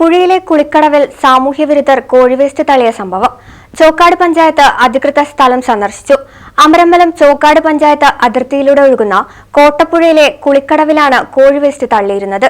പുഴയിലെ കുളിക്കടവിൽ സാമൂഹ്യവിരുദ്ധർ കോഴിവേസ്റ്റ് തള്ളിയ സംഭവം. ചോക്കാട് പഞ്ചായത്ത് അധികൃത സ്ഥലം സന്ദർശിച്ചു. അമരമ്പലം ചോക്കാട് പഞ്ചായത്ത് അതിർത്തിയിലൂടെ ഒഴുകുന്ന കോട്ടപ്പുഴയിലെ കുളിക്കടവിലാണ് കോഴിവേസ്റ്റ് തള്ളിയിരുന്നത്.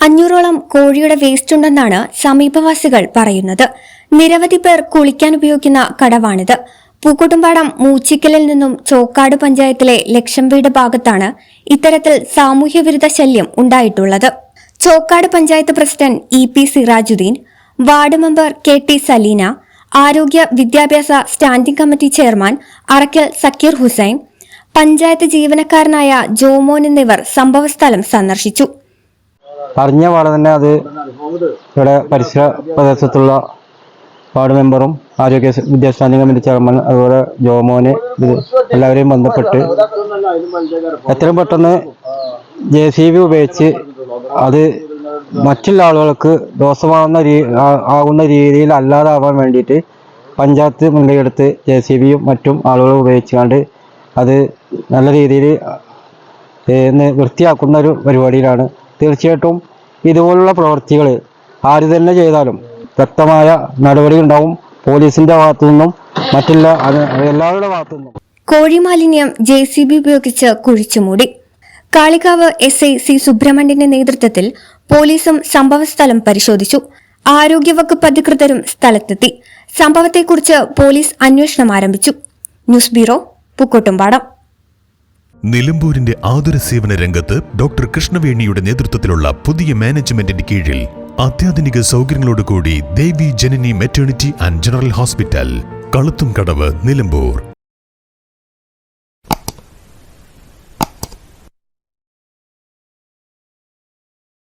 അഞ്ഞൂറോളം കോഴിയുടെ വേസ്റ്റ് ഉണ്ടെന്നാണ് സമീപവാസികൾ പറയുന്നത്. നിരവധി പേർ കുളിക്കാൻ ഉപയോഗിക്കുന്ന കടവാണിത്. പൂക്കുട്ടുംപാടം മൂച്ചിക്കലിൽ നിന്നും ചോക്കാട് പഞ്ചായത്തിലെ ലക്ഷം വീട് ഭാഗത്താണ് ഇത്തരത്തിൽ സാമൂഹ്യവിരുദ്ധ ശല്യം ഉണ്ടായിട്ടുള്ളത്. Chokkad panchayat president E P Sirajuddin ward member K T Saleena ആരോഗ്യ വിദ്യാഭ്യാസ standing committee chairman Arakkal Sakeer Hussain panchayat ജീവനക്കാരനായ ജോമോൻ എന്നിവർ സംഭവസ്ഥലം സന്ദർശിച്ചു. അറിഞ്ഞ പാടെ തന്നെ അത് ഇവിടെ പരിസര പ്രദേശത്തുള്ള വാർഡ് മെമ്പറും ആരോഗ്യ വിദ്യാഭ്യാസ സ്റ്റാൻഡിംഗ് കമ്മിറ്റി ചെയർമാൻ അതുപോലെ ജോമോന് എല്ലാവരെയും ബന്ധപ്പെട്ട് എത്രയും പെട്ടെന്ന് ജെ സി ബി ഉപയോഗിച്ച് അത് മറ്റുള്ള ആളുകൾക്ക് ദോഷമാകുന്ന രീ ആകുന്ന രീതിയിൽ അല്ലാതാവാൻ വേണ്ടിയിട്ട് പഞ്ചായത്ത് മുൻകൈയെടുത്ത് ജെ സി ബിയും മറ്റും ആളുകളും ഉപയോഗിച്ചുകൊണ്ട് അത് നല്ല രീതിയിൽ വൃത്തിയാക്കുന്ന ഒരു പരിപാടിയിലാണ്. തീർച്ചയായിട്ടും ഇതുപോലുള്ള പ്രവൃത്തികൾ ആര് തന്നെ ചെയ്താലും വ്യക്തമായ നടപടി ഉണ്ടാവും. പോലീസിന്റെ ഭാഗത്തു നിന്നും മറ്റുള്ള എല്ലാവരുടെ ഭാഗത്തു നിന്നും. കോഴിമാലിന്യം ജെ സി ബി ഉപയോഗിച്ച് കുഴിച്ചുമൂടി കാളികാവ് എസ് ഐ സി സുബ്രഹ്മണ്യന്റെ നേതൃത്വത്തിൽ പോലീസും സംഭവസ്ഥലം പരിശോധിച്ചു. ആരോഗ്യവകുപ്പ് അധികൃതരും സ്ഥലത്തെത്തി. സംഭവത്തെക്കുറിച്ച് പോലീസ് അന്വേഷണം ആരംഭിച്ചു. News bureau Pookkottumpadam. നിലമ്പൂരിന്റെ ആതുര സേവന രംഗത്ത് ഡോക്ടർ കൃഷ്ണവേണിയുടെ നേതൃത്വത്തിലുള്ള പുതിയ മാനേജ്മെന്റിന്റെ കീഴിൽ അത്യാധുനിക സൗകര്യങ്ങളോടുകൂടി Devi Janani maternity and general hospital Kaluthum Kadavu Nilambur.